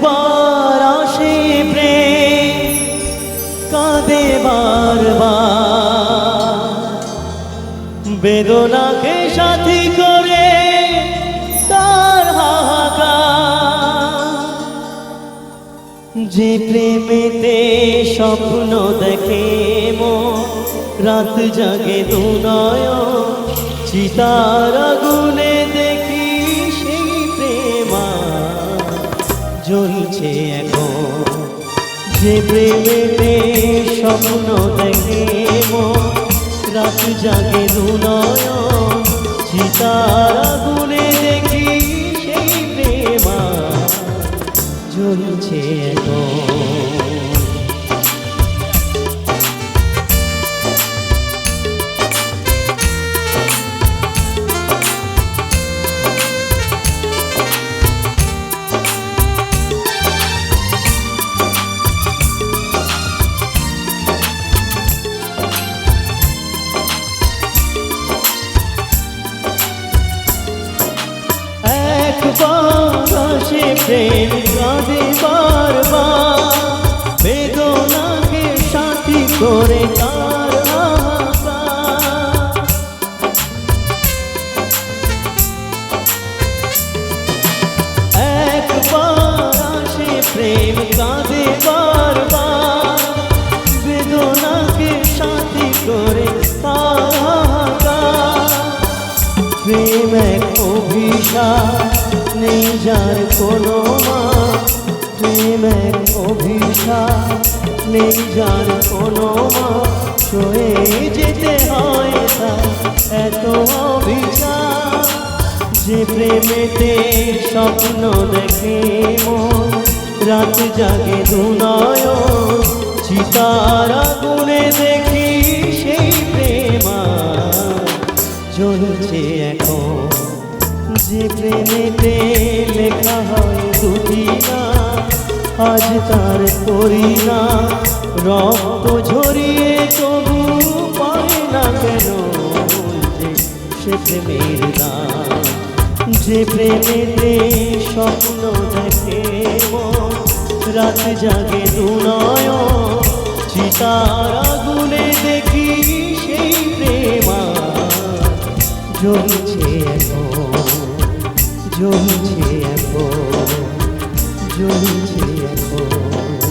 একবার আসে প্রেম, কাঁদে বেদনাকে সাথী করে তার যে প্রেমেতে স্বপ্ন দেখে মন, রাত জাগে দুনয় চিতার আগুনে যে প্রেমেতে স্বপ্ন দেখে রাত জাগে দুনয় গুনে দেখি সেই প্রেমা জ্বলছে এখন। একবার আসে প্রেম কাঁদে বারবার বেদনাকে সাথী করে তার। একবার আসে প্রেম কাঁদে বারবার বেদনাকে সাথী করে তার। প্রেম এক অভিশাপ নেই যার কোনো মা, প্রেম এক অভিশাপ। নেই যার কোনো মা, সয়ে যেতে হয় তার এত অভিশাপ। যে প্রেমেতে স্বপ্ন দেখে মন, রাত জাগে দুনয় চিতার আগুনে দেখি সেই প্রেমা জ্বলছে এখন। যে প্রেমেতে লেখা হয় দুটি না আজ তার করি না রক্ত ঝরিয়ে তবু পায় না কেন সে প্রেমের নাম যে প্রেমেতে স্বপ্ন দেখে রাত জাগে দুনয় চিতার আগুনে দেখি সেই প্রেমা জ্বলছে এখন জ্বলছে এখন জমছে এখন।